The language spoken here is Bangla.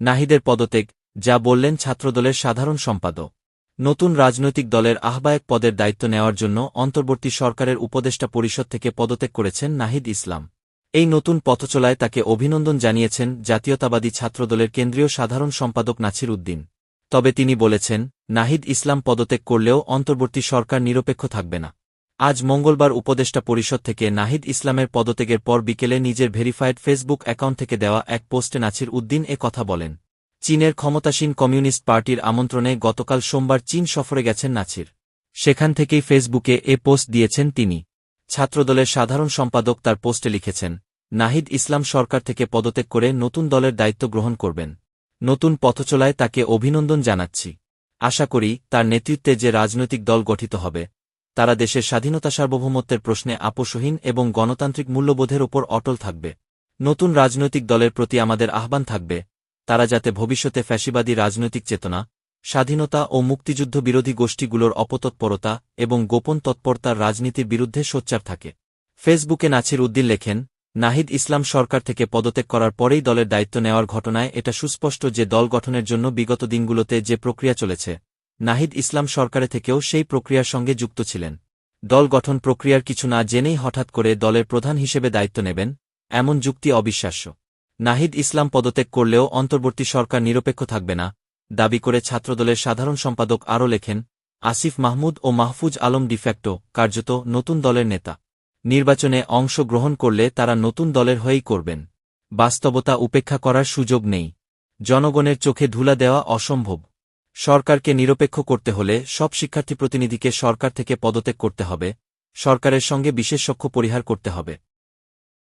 নাহিদের পদত্যাগ, যা বললেন ছাত্রদলের সাধারণ সম্পাদক। নতুন রাজনৈতিক দলের আহ্বায়ক পদের দায়িত্ব নেওয়ার জন্য অন্তর্বর্তী সরকারের উপদেষ্টা পরিষদ থেকে পদত্যাগ করেছেন নাহিদ ইসলাম। এই নতুন পথচলায় তাকে অভিনন্দন জানিয়েছেন জাতীয়তাবাদী ছাত্রদলের কেন্দ্রীয় সাধারণ সম্পাদক নাছির উদ্দিন। তবে তিনি বলেছেন, নাহিদ ইসলাম পদত্যাগ করলেও অন্তর্বর্তী সরকার নিরপেক্ষ থাকবে না। আজ মঙ্গলবার উপদেষ্টা পরিষদ থেকে নাহিদ ইসলামের পদত্যাগের পর বিকেলে নিজের ভেরিফাইড ফেসবুক অ্যাকাউন্ট থেকে দেওয়া এক পোস্টে নাছির উদ্দিন এ কথা বলেন। চীনের ক্ষমতাসীন কমিউনিস্ট পার্টির আমন্ত্রণে গতকাল সোমবার চীন সফরে গেছেন নাছির। সেখান থেকেই ফেসবুকে এ পোস্ট দিয়েছেন তিনি। ছাত্রদলের সাধারণ সম্পাদক তার পোস্টে লিখেছেন, নাহিদ ইসলাম সরকার থেকে পদত্যাগ করে নতুন দলের দায়িত্ব গ্রহণ করবেন। নতুন পথচলায় তাকে অভিনন্দন জানাচ্ছি। আশা করি তার নেতৃত্বে যে রাজনৈতিক দল গঠিত হবে তারা দেশের স্বাধীনতা সার্বভৌমত্বের প্রশ্নে আপোষহীন এবং গণতান্ত্রিক মূল্যবোধের ওপর অটল থাকবে। নতুন রাজনৈতিক দলের প্রতি আমাদের আহ্বান থাকবে, তারা যাতে ভবিষ্যতে ফ্যাসিবাদী রাজনৈতিক চেতনা, স্বাধীনতা ও মুক্তিযুদ্ধ বিরোধী গোষ্ঠীগুলোর অপতৎপরতা এবং গোপন তৎপরতার রাজনীতির বিরুদ্ধে সোচ্চার থাকে। ফেসবুকে নাছির উদ্দিন লেখেন, নাহিদ ইসলাম সরকার থেকে পদত্যাগ করার পরেই দলের দায়িত্ব নেওয়ার ঘটনায় এটা সুস্পষ্ট যে দল গঠনের জন্য বিগত দিনগুলোতে যে প্রক্রিয়া চলেছে নাহিদ ইসলাম সরকারে থেকেও সেই প্রক্রিয়ার সঙ্গে যুক্ত ছিলেন। দল গঠন প্রক্রিয়ার কিছু না জেনেই হঠাৎ করে দলের প্রধান হিসেবে দায়িত্ব নেবেন, এমন যুক্তি অবিশ্বাস্য। নাহিদ ইসলাম পদত্যাগ করলেও অন্তর্বর্তী সরকার নিরপেক্ষ থাকবে না, দাবি করে ছাত্রদলের সাধারণ সম্পাদক আরও লেখেন, আসিফ মাহমুদ ও মাহফুজ আলম ডিফ্যাক্টো কার্যত নতুন দলের নেতা। নির্বাচনে অংশ গ্রহণ করলে তারা নতুন দলের হয়েই করবেন। বাস্তবতা উপেক্ষা করার সুযোগ নেই। জনগণের চোখে ধুলা দেওয়া অসম্ভব। সরকারকে নিরপেক্ষ করতে হলে সব শিক্ষার্থী প্রতিনিধিকে সরকার থেকে পদত্যাগ করতে হবে, সরকারের সঙ্গে বিশেষ সখ্য পরিহার করতে হবে।